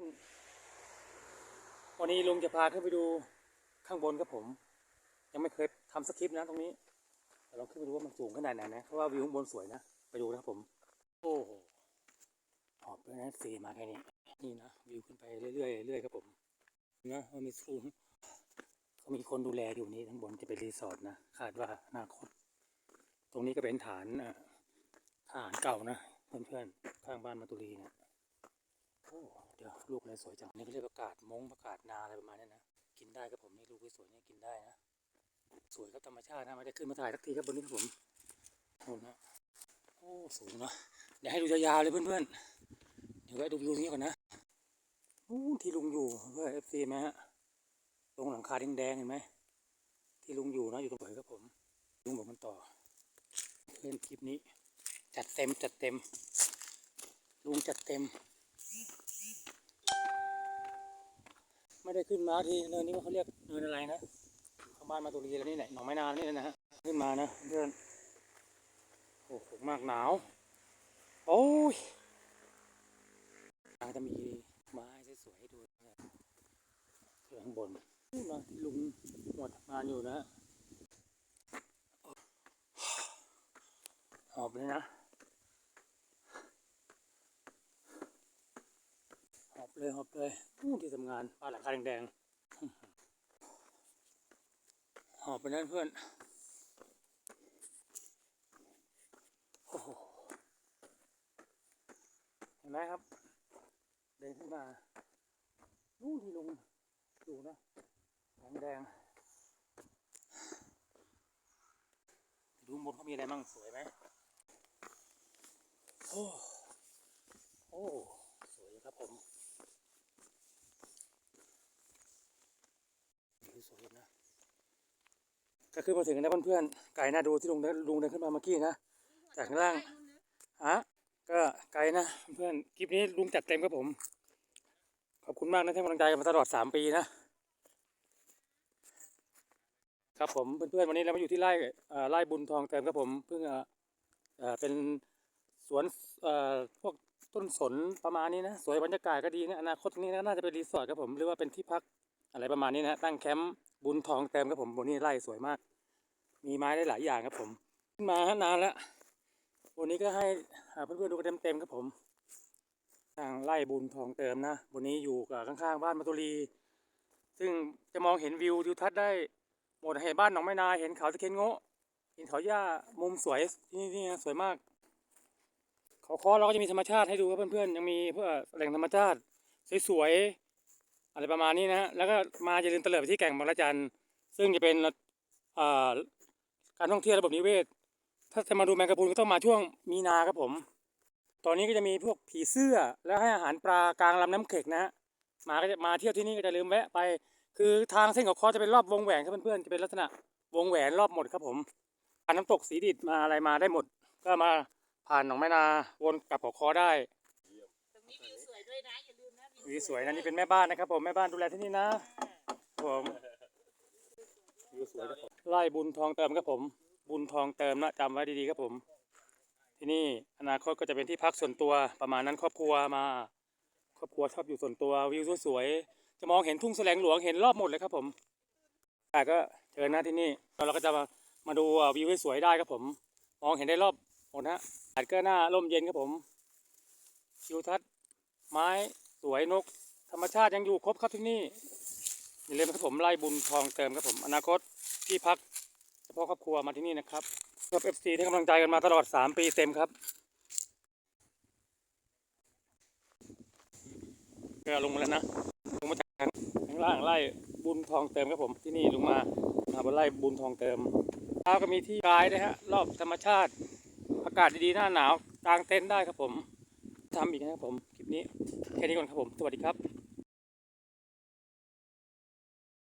อนวันนี้ลุงจะพาขึ้นไปดูข้างบนครับผม ยังไม่เคยทำสคริปต์นะตรงนี้แต่ลองขึ้นไปดูว่ามันสูงขนาดไหนนะเพราะว่าวิวข้างบนสวยนะไปดูนะครับผม โอ้โหหอบเลยนะสีมาแค่นี้นี่นะวิวขึ้นไปเรื่อยๆเรื่อยๆครับผมนะมันมีสูงเขามีคนดูแลอยู่นี่ทั้างบนจะเป็นรีสอร์ทนะคาดว่าอนาคตตรงนี้ก็เป็นฐานอ่าทหารเก่านะเพื่อนๆข้างบ้านมาตุลีเนี่ย โอ้เดี๋ยวลูกอะไรสวยจังนี่เขาเรียกประกาศมงประกาศนาอะไรประมาณนี้นะกินได้ครับผมนี่ลูกสวยเนี่ยกินได้นะสวยครับธรรมชาตินะไม่ได้ขึ้นมาถ่ายสักทีครับบนนี้ครับผมโอ้นะโอ้สูงเนาะเดี๋ยวให้ดูยาวๆเลยเพื่อนๆเดี๋ยวไว้ดูวิวนี้ก่อนนะอู้ที่ลุงอยู่เพื่อเอฟซีไหมฮะตรงหลังคาแดงๆเห็นไหมที่ลุงอยู่นะอยู่ตรงไหนครับผมลุงบอกมันต่อ เพื่อนคลิปนี้ จัดเต็มจัดเต็ม ลุงจัดเต็ม ไม่ได้ขึ้นมาทีเนินนี้ว่าเขาเรียกเนินอะไรนะข้างบ้านมาตุรีแล้วนี่แหละหนองไม้นานนี่นะฮะขึ้นมานะเพื่อนโอ้โหมากหนาวโอ้ยอาจะมีไม้สวยๆให้ดูนะข้างบนนี่มาลุงหมดงานอยู่นะหอบเลยนะ หอบ เลยหอบเลยอู้ที่ทำงานบ้านหลังคาแดงๆหอบไปนั่นเพื่อนโอ้โหเห็นไหมครับ เดินขึ้นมานู่นที่ลงอยู่นะแดงแดงๆดูบนเขามีอะไรมั่งสวยไหมโอ้โอ้สวยครับผมวิว สวยนะก็คือมาถึงนะเพื่อนๆไก่น่าดูที่ลุงเดินลุงเดินขึ้นมาเมื่อกี้นะจากข้างล่างฮะก็ไกลนะเพื่อนๆคลิปนี้ลุงจัดเต็มครับผม ขอบคุณมากนะที่ให้กำลังใจกันมาตลอดสามปีนะ ครับผมเพื่อนๆวันนี้เรามาอยู่ที่ไร่เอ่อไร่บุญทองเต็มครับผมเพิ่งเอ่อเอ่อเป็นสวนเอ่อพวกต้นสนประมาณนี้นะ สวยบรรยากาศก็ดีนะอนาคตตรงนี้น่าจะเป็นรีสอร์ทครับผมหรือว่าเป็นที่พัก อะไรประมาณนี้นะตั้งแคมป์บุญทองเต็มครับผมวันนี้ไร่สวยมาก มีไม้ได้หลายอย่างครับผม ขึ้นมานานแล้ววันนี้ก็ให้อ่าเพื่อนๆดูกันเต็มๆครับผม ทางไร่บุญทองเติมนะวันนี้อยู่กับข้างๆ บ้านมาตุลี ซึ่งจะมองเห็นวิวทิวทัศน์ได้หมดเห็นบ้านหนองไม้นาเห็นเขาตะเคียนโงะเห็นเขาหญ้ามุมสวยที่นี่ที่นี่สวยมาก เขาคอเราก็จะมีธรรมชาติให้ดูครับเพื่อนๆยังมีเพื่อแหล่งธรรมชาติสวยๆ อะไรประมาณนี้นะฮะแล้วก็มาอย่าลืมเตลิดไปที่แก่งบางระจันซึ่งจะเป็นอ่าการท่องเที่ยวระบบนิเวศ ถ้าจะมาดูแมงกะพรุนก็ต้องมาช่วงมีนาครับผม ตอนนี้ก็จะมีพวกผีเสื้อแล้วให้อาหารปลากลางลำน้ำเข็กนะฮะมาก็จะมาเที่ยวที่นี่ก็จะลืมแวะไป คือทางเส้นเขาคอจะเป็นรอบวงแหวนครับเพื่อนๆจะเป็นลักษณะวงแหวนรอบหมดครับผมผ่านน้ำตกสีดิดมาอะไรมาได้หมด ก็มาผ่านหนองแม่นาวนกลับเขาคอได้ตรงนี้วิวสวยด้วยนะ วิวสวยนะนี่เป็นแม่บ้านนะครับ ผมแม่บ้านดูแลที่นี่นะผมวิวสวยครับผมไล่บุญทองเติมครับผม บุญทองเติมนะจำไว้ดีๆครับผม ที่นี่อนาคตก็จะเป็นที่พักส่วนตัวประมาณนั้นครอบครัวมา ครอบครัวชอบอยู่ส่วนตัววิวสวยๆจะมองเห็นทุ่งแสลงหลวงเห็นรอบหมดเลยครับผมแต่ก็เชิญนะที่นี่เราก็จะมามาดูวิวสวยๆได้ครับผม มองเห็นได้รอบหมดฮะอากาศก็น่าร่มเย็นครับผมทิวทัศน์ไม้ สวยนก ธรรมชาติยังอยู่ครบครับที่นี่อย่าลืมครับผมไล่บุญทองเติมครับผมอนาคตที่พักเฉพาะครอบครัวมาที่นี่นะครับครับเอฟซีที่กำลังใจกันมาตลอดสามปีเต็มครับก็ลงมาแล้วนะลงมาจากข้างล่างไล่บุญทองเติมครับผมที่นี่ลงมามาบนไล่บุญทองเติมเช้าก็มีที่รายนะฮะรอบธรรมชาติอากาศดีๆหน้าหนาวกางเต็นท์ได้ครับผมทำอีกนะครับผมค แค่นี้ก่อนครับผม สวัสดีครับ